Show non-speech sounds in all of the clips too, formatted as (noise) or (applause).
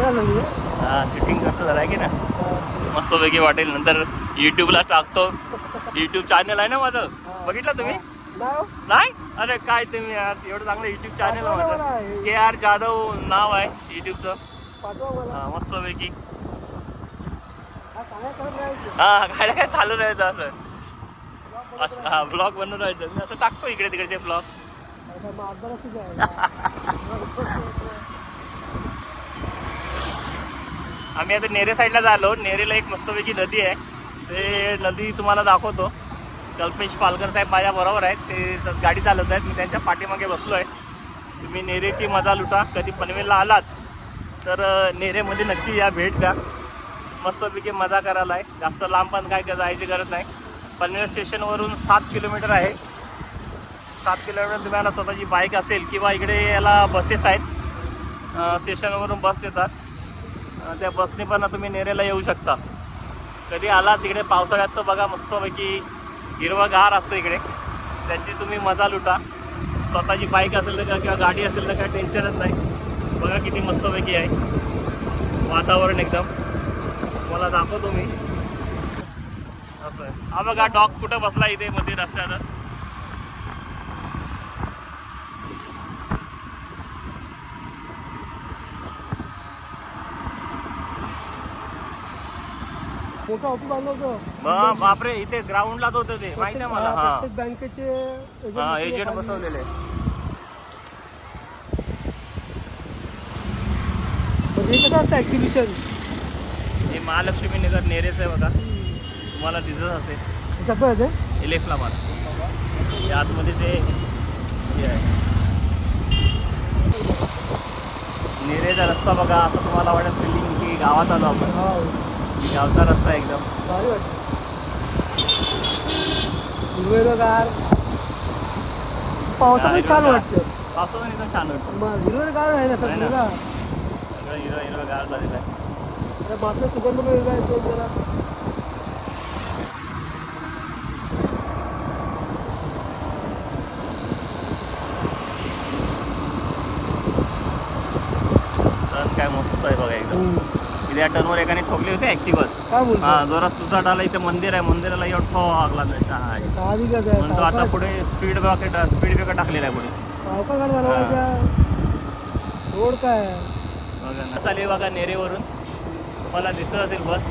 हां शूटिंग करतो आहे की ना मस्तपैकी वाटेल. नंतर युट्यूबला टाकतो. युट्यूब चॅनल आहे ना माझं? बघितलं तुम्ही? नाही? अरे काय तुम्ही एवढं चांगलं युट्यूब चॅनल आहे माझं. के आर जाधव नाव आहे युट्यूबचं मस्त मस्तपैकी. हा काय काय चालू राहायचं असं? असं ब्लॉग बनवून राहायचं. मी असं टाकतो इकडे तिकडे ते ब्लॉग आम्ही आता नेरे साईडला झालो. नेरेला एक मस्तपैकी नदी आहे. ते नदी तुम्हाला दाखवतो. कल्पेश पालकर साहेब माझ्या बरोबर आहेत. ते स- गाडी चालवत आहेत. मी त्यांच्या पाठीमागे बसलो आहे तुम्ही नेरेची मजा लुटा. कधी पनवेलला आलात तर नेरेमध्ये नक्की या. भेट द्या. मस्तपैकी मजा करायला आहे जास्त लांब पण काय जायची गरज नाही. पनवेल स्टेशनवरून सात किलोमीटर आहे. सात किलोमीटर तुम्हाला स्वतःची बाईक असेल किंवा इकडे याला बसेस आहेत. स्टेशनवरून बस येतात. त्या बसने पण तुम्ही नेरेला येऊ शकता. कधी आला तिकडे पावसाळ्यात तर बघा मस्तपैकी हिरवंगार असतं इकडे. त्याची तुम्ही मजा लुटा. स्वतःची बाईक असेल तर का- किंवा गाडी असेल तर काय टेन्शनच नाही. बघा किती मस्तपैकी आहे. वातावरण एकदम. मला दाखवतो मी. असं आहे. हा बघा डॉग कुठं बसला इथे मध्ये रस्त्यात मोठं ऑफिस बांधलं होतं. मग बापरे इथे ग्राउंडलाच होतं ते. माहिती आहे मला हा. प्रत्येक बँकेचे agent हा एजंट बसवलेले. म्हणजे हे कसं असतं एक्झिबिशन हे महालक्ष्मी नगर नेरेच आहे बघा. तुम्हाला दिसत असेल. कसं आहे ते? इलेक्सला मला आतमध्ये ते हे आहे. नेरेचा रस्ता बघा. असं तुम्हाला वाटत फिलिंग की गावात आलो आपण. हा. गावचा रस्ता एकदम. भारी हिरवेगार पावसामध्ये छान वाटतं. पावसामध्ये एकदम छान वाटतं. हिरवेगार आहे ना सगळं हिरवं हिरवं गार झालेलं आहे. त्या मागचा सुगंध पण वेगळा येतो जरा. तर काय मस्त आहे बघा एकदम. या टर्नवर एकाने ठोकले होते ऍक्टिव्हच काय हा जोरात सुसाट आला इथे मंदिर आहे मंदिराला एवढं ठो लागला म्हणतो आता पुढे स्पीड ब्रेकर स्पीड ब्रेकर टाकलेला आहे पुढे. रोड काय? बघा चालेल बघा नेरेवरून. तुम्हाला दिसत असेल बस.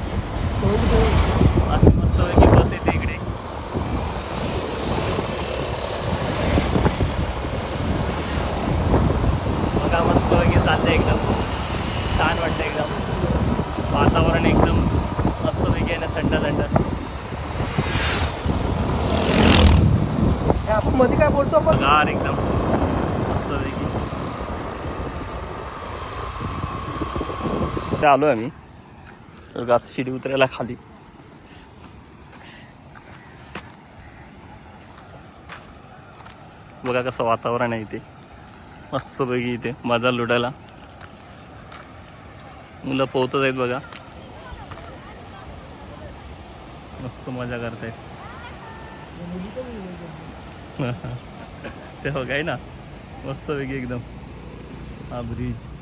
अशी मस्तपैकी बस येते इकडे. बघा मस्तपैकी चालते एकदम. छान वाटतं एकदम. वातावरण एकदम मस्तपैकी आहे ना थंड थंड. आपण मध्ये काय बोलतो आपण? गार एकदम मस्तपैकी आलो आम्ही. तर असं शिडी उतरायला खाली. बघा कसं वातावरण आहे इथे. मस्तपैकी इथे. मजा लुटायला. मुलं पोहतच आहेत बघा. मस्त मजा करतायत. (laughs) ते बघाय आहे ना. मस्तपैकी एकदम. हा ब्रिज